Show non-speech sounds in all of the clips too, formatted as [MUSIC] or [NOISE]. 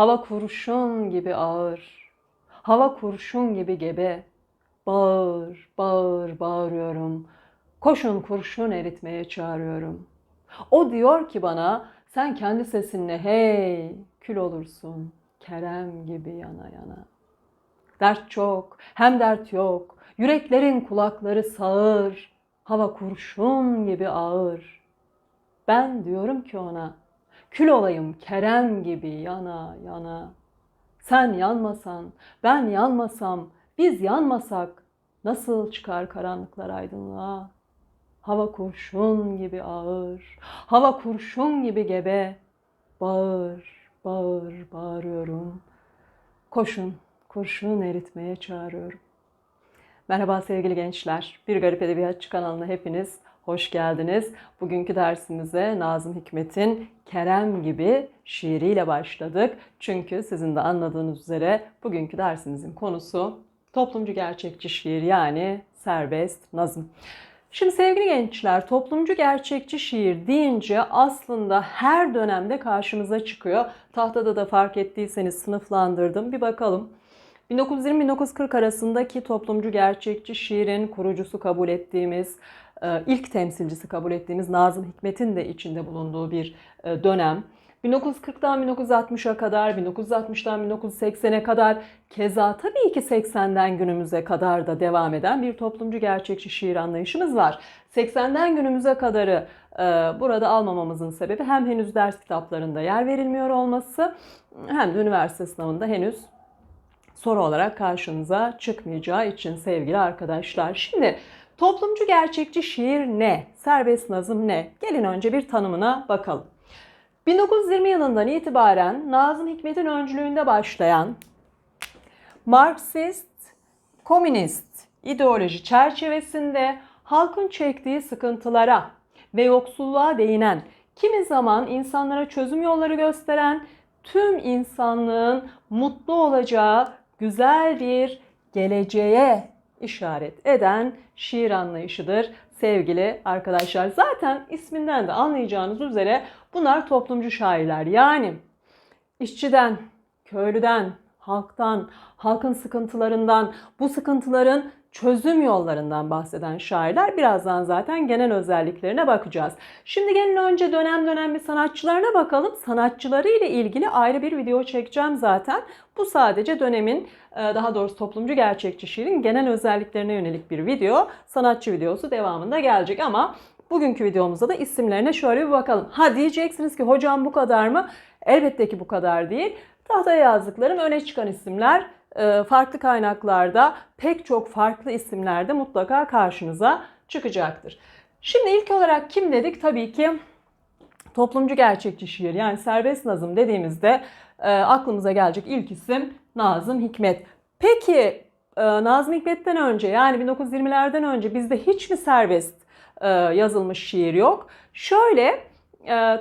Hava kurşun gibi ağır. Hava kurşun gibi gebe. Bağır, bağır, bağırıyorum. Koşun kurşun eritmeye çağırıyorum. O diyor ki bana sen kendi sesinle hey kül olursun. Kerem gibi yana yana. Dert çok, hem dert yok. Yüreklerin kulakları sağır. Hava kurşun gibi ağır. Ben diyorum ki ona, kül olayım Kerem gibi yana yana. Sen yanmasan, ben yanmasam, biz yanmasak nasıl çıkar karanlıklar aydınlığa? Hava kurşun gibi ağır, hava kurşun gibi gebe. Bağır, bağır, bağırıyorum. Koşun, kurşun eritmeye çağırıyorum. Merhaba sevgili gençler. Bir Garip Edebiyatçı kanalına hepiniz hoş geldiniz. Bugünkü dersimize Nazım Hikmet'in Kerem gibi şiiriyle başladık. Çünkü sizin de anladığınız üzere bugünkü dersimizin konusu toplumcu gerçekçi şiir yani serbest nazım. Şimdi sevgili gençler, toplumcu gerçekçi şiir deyince aslında her dönemde karşımıza çıkıyor. Tahtada da fark ettiyseniz sınıflandırdım. Bir bakalım. 1920-1940 arasındaki toplumcu gerçekçi şiirin kurucusu kabul ettiğimiz, ilk temsilcisi kabul ettiğimiz Nazım Hikmet'in de içinde bulunduğu bir e, dönem. 1940'dan 1960'a kadar, 1960'dan 1980'e kadar, keza tabii ki 80'den günümüze kadar da devam eden bir toplumcu gerçekçi şiir anlayışımız var. 80'den günümüze kadarı e, burada almamamızın sebebi hem henüz ders kitaplarında yer verilmiyor olması hem de üniversite sınavında henüz soru olarak karşınıza çıkmayacağı için sevgili arkadaşlar. Şimdi toplumcu gerçekçi şiir ne? Serbest nazım ne? Gelin önce bir tanımına bakalım. 1920 yılından itibaren Nazım Hikmet'in öncülüğünde başlayan Marksist, komünist ideoloji çerçevesinde halkın çektiği sıkıntılara ve yoksulluğa değinen, kimi zaman insanlara çözüm yolları gösteren, tüm insanlığın mutlu olacağı güzel bir geleceğe işaret eden şiir anlayışıdır sevgili arkadaşlar. Zaten isminden de anlayacağınız üzere bunlar toplumcu şairler. Yani işçiden, köylüden, halktan, halkın sıkıntılarından, bu sıkıntıların çözüm yollarından bahseden şairler. Birazdan zaten genel özelliklerine bakacağız. Şimdi gelin önce dönem dönem bir sanatçılarına bakalım. Sanatçıları ile ilgili ayrı bir video çekeceğim zaten. Bu sadece dönemin daha doğrusu toplumcu gerçekçi şiirin genel özelliklerine yönelik bir video. Sanatçı videosu devamında gelecek ama bugünkü videomuzda da isimlerine şöyle bir bakalım. Ha diyeceksiniz ki hocam bu kadar mı? Elbette ki bu kadar değil. Tahtaya yazdıklarım öne çıkan isimler farklı kaynaklarda pek çok farklı isimlerde mutlaka karşınıza çıkacaktır. Şimdi ilk olarak kim dedik? Tabii ki toplumcu gerçekçi şiir yani serbest nazım dediğimizde e, aklımıza gelecek ilk isim Nazım Hikmet. Peki e, Nazım Hikmet'ten önce yani 1920'lerden önce bizde hiç mi serbest e, yazılmış şiir yok? Şöyle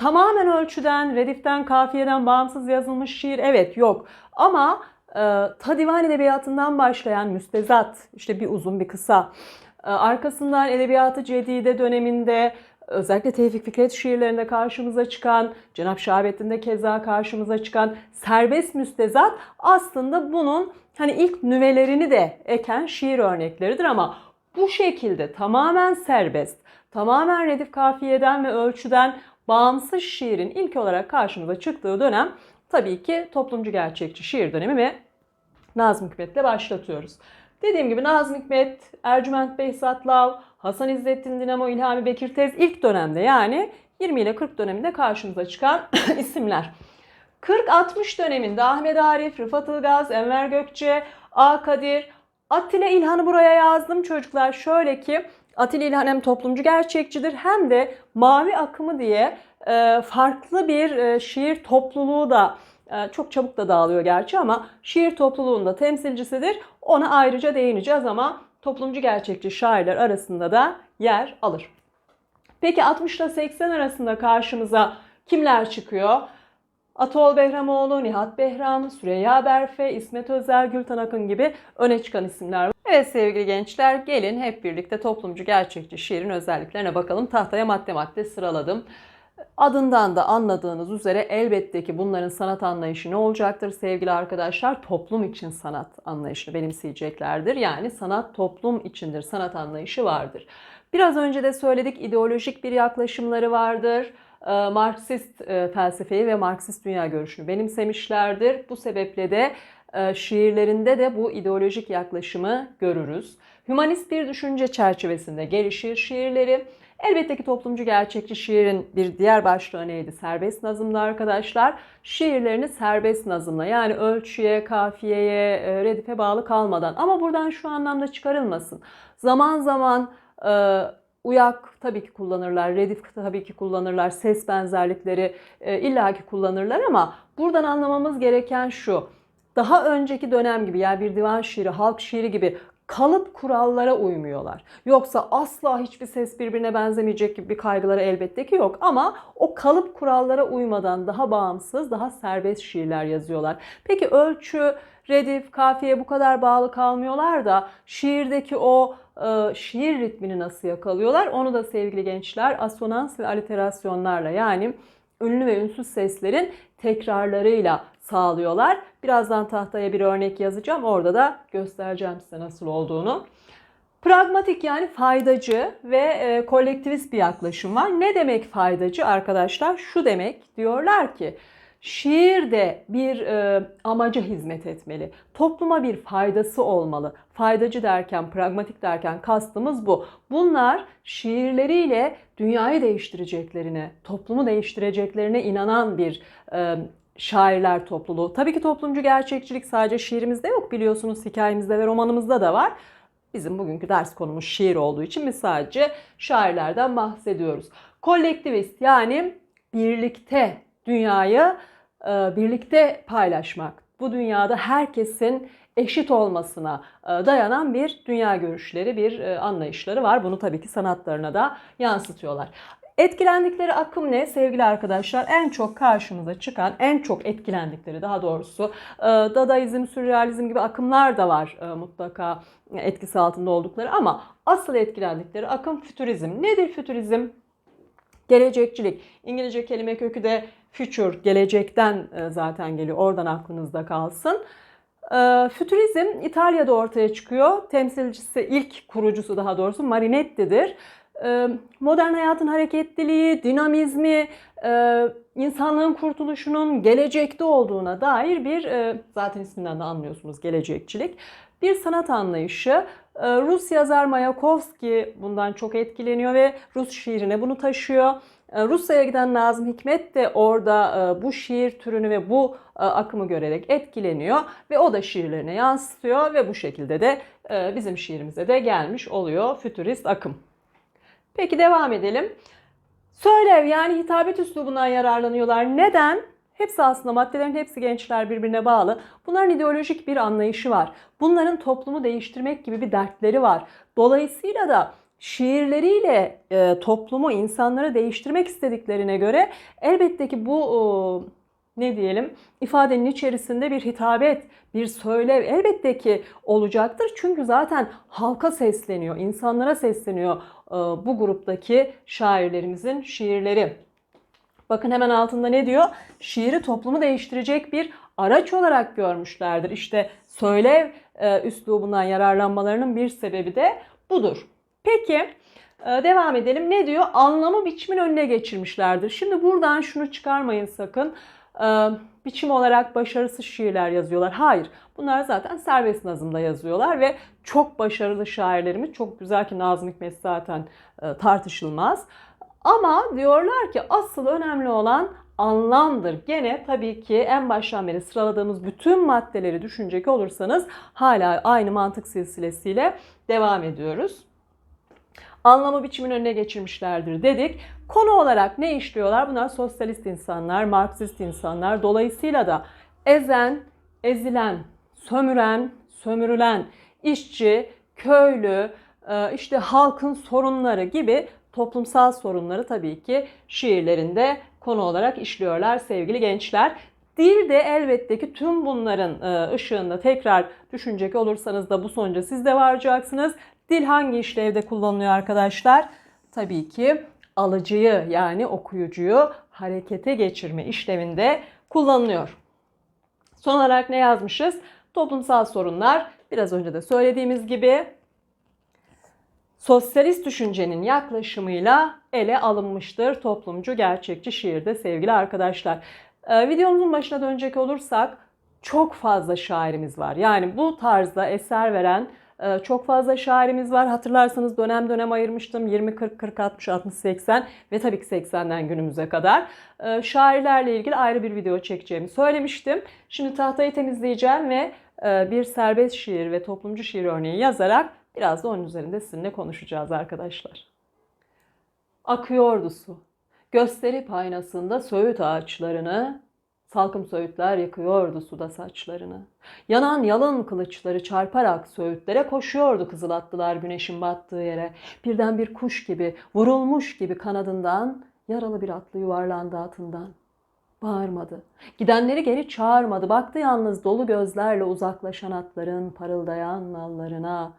tamamen ölçüden, rediften, kafiyeden bağımsız yazılmış şiir evet yok. Ama ta divan edebiyatından başlayan müstezat, işte bir uzun bir kısa, e, arkasından edebiyatı cedide döneminde özellikle Tevfik Fikret şiirlerinde karşımıza çıkan, Cenap Şahabettin'de keza karşımıza çıkan serbest müstezat aslında bunun hani ilk nüvelerini de eken şiir örnekleridir ama bu şekilde tamamen serbest, tamamen redif kafiyeden ve ölçüden bağımsız şiirin ilk olarak karşımıza çıktığı dönem tabii ki toplumcu gerçekçi şiir dönemi ve Nazım Hikmet'le başlatıyoruz. Dediğim gibi Nazım Hikmet, Ercüment Behzat Lav, Hasan İzzettin Dinamo, İlhami Bekir Tez ilk dönemde yani 20 ile 40 döneminde karşımıza çıkan [COUGHS] isimler. 40-60 döneminde Ahmet Arif, Rıfat Ilgaz, Enver Gökçe, A. Kadir, Atilla İlhan'ı buraya yazdım çocuklar. Şöyle ki Atilla İlhan hem toplumcu gerçekçidir hem de Mavi Akımı diye farklı bir e, şiir topluluğu da e, çok çabuk da dağılıyor gerçi ama şiir topluluğunda temsilcisidir. Ona ayrıca değineceğiz ama toplumcu gerçekçi şairler arasında da yer alır. Peki 60 ile 80 arasında karşımıza kimler çıkıyor? Atol Behramoğlu, Nihat Behram, Süreyya Berfe, İsmet Özel, Gülten Akın gibi öne çıkan isimler var. Evet sevgili gençler gelin hep birlikte toplumcu gerçekçi şiirin özelliklerine bakalım. Tahtaya madde madde sıraladım. Adından da anladığınız üzere elbette ki bunların sanat anlayışı ne olacaktır sevgili arkadaşlar? Toplum için sanat anlayışını benimseyeceklerdir. Yani sanat toplum içindir, sanat anlayışı vardır. Biraz önce de söyledik ideolojik bir yaklaşımları vardır. Ee, Marksist e, felsefeyi ve Marksist dünya görüşünü benimsemişlerdir. Bu sebeple de e, şiirlerinde de bu ideolojik yaklaşımı görürüz. Hümanist bir düşünce çerçevesinde gelişir şiirleri. Elbette ki toplumcu gerçekçi şiirin bir diğer başlığı neydi? Serbest nazımda arkadaşlar. Şiirlerini serbest nazımla yani ölçüye, kafiyeye, e, redife bağlı kalmadan. Ama buradan şu anlamda çıkarılmasın. Zaman zaman e, uyak tabii ki kullanırlar, redif tabii ki kullanırlar, ses benzerlikleri e, illaki kullanırlar ama buradan anlamamız gereken şu. Daha önceki dönem gibi yani bir divan şiiri, halk şiiri gibi kalıp kurallara uymuyorlar. Yoksa asla hiçbir ses birbirine benzemeyecek gibi bir kaygıları elbette ki yok ama o kalıp kurallara uymadan daha bağımsız, daha serbest şiirler yazıyorlar. Peki ölçü, redif, kafiye bu kadar bağlı kalmıyorlar da şiirdeki o e, şiir ritmini nasıl yakalıyorlar? Onu da sevgili gençler asonans ve aliterasyonlarla yani ünlü ve ünsüz seslerin tekrarlarıyla sağlıyorlar. Birazdan tahtaya bir örnek yazacağım. Orada da göstereceğim size nasıl olduğunu. Pragmatik yani faydacı ve e, kolektivist bir yaklaşım var. Ne demek faydacı arkadaşlar? Şu demek diyorlar ki şiir de bir e, amaca hizmet etmeli. Topluma bir faydası olmalı. Faydacı derken, pragmatik derken kastımız bu. Bunlar şiirleriyle dünyayı değiştireceklerine, toplumu değiştireceklerine inanan bir e, şairler topluluğu. Tabii ki toplumcu gerçekçilik sadece şiirimizde yok biliyorsunuz hikayemizde ve romanımızda da var. Bizim bugünkü ders konumuz şiir olduğu için biz sadece şairlerden bahsediyoruz. Kolektivist yani birlikte dünyayı birlikte paylaşmak. Bu dünyada herkesin eşit olmasına e, dayanan bir dünya görüşleri, bir e, anlayışları var. Bunu tabii ki sanatlarına da yansıtıyorlar. Etkilendikleri akım ne sevgili arkadaşlar? En çok karşımıza çıkan, en çok etkilendikleri daha doğrusu Dadaizm, Sürrealizm gibi akımlar da var mutlaka etkisi altında oldukları ama asıl etkilendikleri akım fütürizm. Nedir fütürizm? Gelecekçilik. İngilizce kelime kökü de future, gelecekten zaten geliyor. Oradan aklınızda kalsın. Fütürizm İtalya'da ortaya çıkıyor. Temsilcisi, ilk kurucusu daha doğrusu Marinetti'dir. Modern hayatın hareketliliği, dinamizmi, insanlığın kurtuluşunun gelecekte olduğuna dair bir, zaten isminden de anlıyorsunuz gelecekçilik, bir sanat anlayışı. Rus yazar Mayakovski bundan çok etkileniyor ve Rus şiirine bunu taşıyor. Rusya'ya giden Nazım Hikmet de orada bu şiir türünü ve bu akımı görerek etkileniyor ve o da şiirlerine yansıtıyor ve bu şekilde de bizim şiirimize de gelmiş oluyor fütürist akım. Peki devam edelim. Söylev yani hitabet üslubundan yararlanıyorlar. Neden? Hepsi aslında maddelerin hepsi gençler birbirine bağlı. Bunların ideolojik bir anlayışı var. Bunların toplumu değiştirmek gibi bir dertleri var. Dolayısıyla da şiirleriyle e, toplumu, insanları değiştirmek istediklerine göre elbette ki bu e, ne diyelim ifadenin içerisinde bir hitabet, bir söylev elbette ki olacaktır. Çünkü zaten halka sesleniyor, insanlara sesleniyor e, bu gruptaki şairlerimizin şiirleri. Bakın hemen altında ne diyor? Şiiri toplumu değiştirecek bir araç olarak görmüşlerdir. İşte söylev e, üslubundan yararlanmalarının bir sebebi de budur. Peki e, devam edelim. Ne diyor? Anlamı biçimin önüne geçirmişlerdir. Şimdi buradan şunu çıkarmayın sakın. E, biçim olarak başarısız şiirler yazıyorlar. Hayır. Bunlar zaten serbest nazımda yazıyorlar ve çok başarılı şairlerimiz çok güzel ki Nazım Hikmet zaten e, tartışılmaz. Ama diyorlar ki asıl önemli olan anlamdır. Gene tabii ki en baştan beri sıraladığımız bütün maddeleri düşünecek olursanız hala aynı mantık silsilesiyle devam ediyoruz. Anlamı biçimin önüne geçirmişlerdir dedik. Konu olarak ne işliyorlar? Bunlar sosyalist insanlar, Marksist insanlar. Dolayısıyla da ezen, ezilen, sömüren, sömürülen, işçi, köylü, işte halkın sorunları gibi toplumsal sorunları tabii ki şiirlerinde konu olarak işliyorlar sevgili gençler. Dil de elbette ki tüm bunların e, ışığında tekrar düşünecek olursanız da bu sonuca siz de varacaksınız. Dil hangi işlevde kullanılıyor arkadaşlar? Tabii ki alıcıyı yani okuyucuyu harekete geçirme işleminde kullanılıyor. Son olarak ne yazmışız? Toplumsal sorunlar biraz önce de söylediğimiz gibi sosyalist düşüncenin yaklaşımıyla ele alınmıştır toplumcu gerçekçi şiirde sevgili arkadaşlar. Ee, videomuzun başına dönecek olursak çok fazla şairimiz var. Yani bu tarzda eser veren çok fazla şairimiz var. Hatırlarsanız dönem dönem ayırmıştım. 20, 40, 40, 60, 60, 80 ve tabii ki 80'den günümüze kadar. E, Şairlerle ilgili ayrı bir video çekeceğimi söylemiştim. Şimdi tahtayı temizleyeceğim ve e, bir serbest şiir ve toplumcu şiir örneği yazarak biraz da onun üzerinde sizinle konuşacağız arkadaşlar. Akıyordu su. Gösterip aynasında söğüt ağaçlarını, salkım söğütler yıkıyordu suda saçlarını. Yanan yalın kılıçları çarparak söğütlere koşuyordu kızıl atlılar güneşin battığı yere. Birden bir kuş gibi, vurulmuş gibi kanadından, yaralı bir atlı yuvarlandı atından. Bağırmadı. Gidenleri geri çağırmadı. Baktı yalnız dolu gözlerle uzaklaşan atların parıldayan nallarına.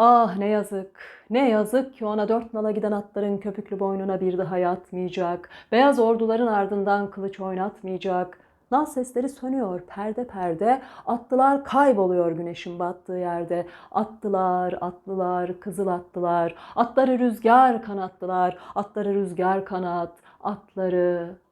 Ah ne yazık, ne yazık ki ona dört nala giden atların köpüklü boynuna bir daha yatmayacak. Beyaz orduların ardından kılıç oynatmayacak. Nal sesleri sönüyor perde perde. Atlılar kayboluyor güneşin battığı yerde. Attılar, atlılar, kızıl attılar. Atları rüzgar kanattılar. Atları rüzgar kanat. Atları at.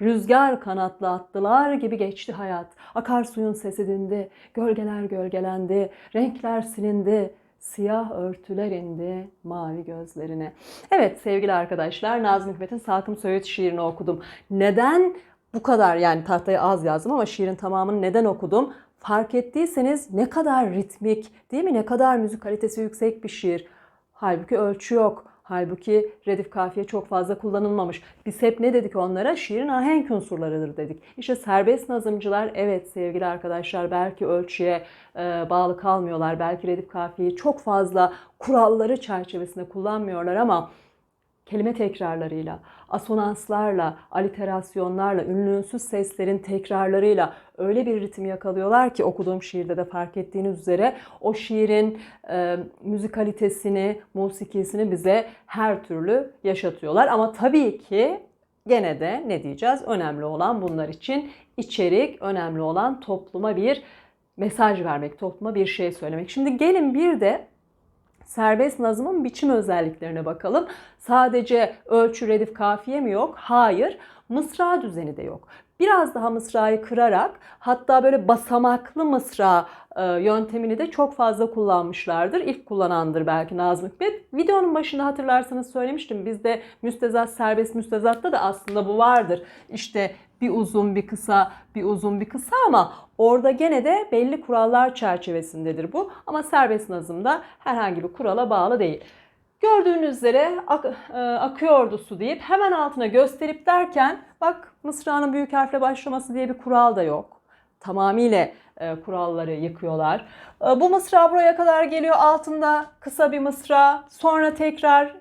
Rüzgar kanatlı attılar gibi geçti hayat. Akarsuyun sesi dindi, gölgeler gölgelendi, renkler silindi, siyah örtüler indi mavi gözlerine. Evet sevgili arkadaşlar Nazım Hikmet'in Salkım Söğüt şiirini okudum. Neden bu kadar yani tahtaya az yazdım ama şiirin tamamını neden okudum? Fark ettiyseniz ne kadar ritmik değil mi? Ne kadar müzik kalitesi yüksek bir şiir. Halbuki ölçü yok. Halbuki redif kafiye çok fazla kullanılmamış. Biz hep ne dedik onlara? Şiirin ahenk unsurlarıdır dedik. İşte serbest nazımcılar evet sevgili arkadaşlar belki ölçüye e, bağlı kalmıyorlar. Belki redif kafiyeyi çok fazla kuralları çerçevesinde kullanmıyorlar ama kelime tekrarlarıyla, asonanslarla, aliterasyonlarla, ünlünsüz seslerin tekrarlarıyla öyle bir ritim yakalıyorlar ki okuduğum şiirde de fark ettiğiniz üzere o şiirin e, müzikalitesini, musikisini bize her türlü yaşatıyorlar. Ama tabii ki gene de ne diyeceğiz? Önemli olan bunlar için içerik, önemli olan topluma bir mesaj vermek, topluma bir şey söylemek. Şimdi gelin bir de serbest nazımın biçim özelliklerine bakalım. Sadece ölçü, redif, kafiye mi yok? Hayır. Mısra düzeni de yok. Biraz daha mısrayı kırarak hatta böyle basamaklı mısra e, yöntemini de çok fazla kullanmışlardır. İlk kullanandır belki Nazım Hikmet. Videonun başında hatırlarsanız söylemiştim. Bizde müstezat, serbest müstezatta da aslında bu vardır. İşte bir uzun bir kısa, bir uzun bir kısa ama orada gene de belli kurallar çerçevesindedir bu. Ama serbest nazımda herhangi bir kurala bağlı değil. Gördüğünüz üzere ak, e, akıyordu su deyip hemen altına gösterip derken bak mısranın büyük harfle başlaması diye bir kural da yok. Tamamıyla e, kuralları yıkıyorlar. E, bu mısra buraya kadar geliyor altında kısa bir mısra sonra tekrar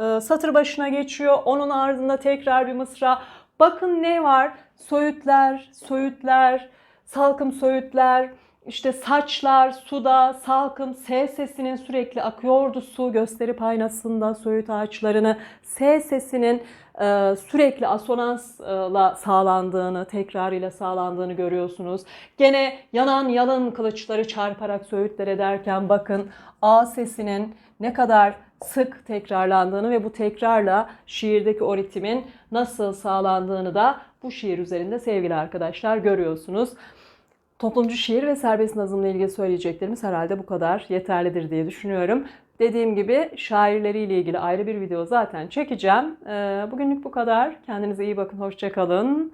e, satır başına geçiyor. Onun ardında tekrar bir mısra. Bakın ne var? Soyutlar, soyutlar, salkım soyutlar, işte saçlar suda, salkım, S sesinin sürekli akıyordu su gösterip aynasında soyut ağaçlarını. S sesinin e, sürekli asonansla sağlandığını, tekrarıyla sağlandığını görüyorsunuz. Gene yanan yalın kılıçları çarparak söğütler ederken bakın A sesinin ne kadar sık tekrarlandığını ve bu tekrarla şiirdeki o ritmin nasıl sağlandığını da bu şiir üzerinde sevgili arkadaşlar görüyorsunuz. Toplumcu şiir ve serbest nazımla ilgili söyleyeceklerimiz herhalde bu kadar yeterlidir diye düşünüyorum. Dediğim gibi şairleriyle ilgili ayrı bir video zaten çekeceğim. Ee, bugünlük bu kadar. Kendinize iyi bakın, hoşçakalın.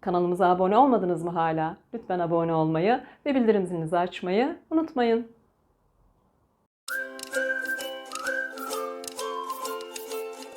Kanalımıza abone olmadınız mı hala? Lütfen abone olmayı ve bildirim zilinizi açmayı unutmayın.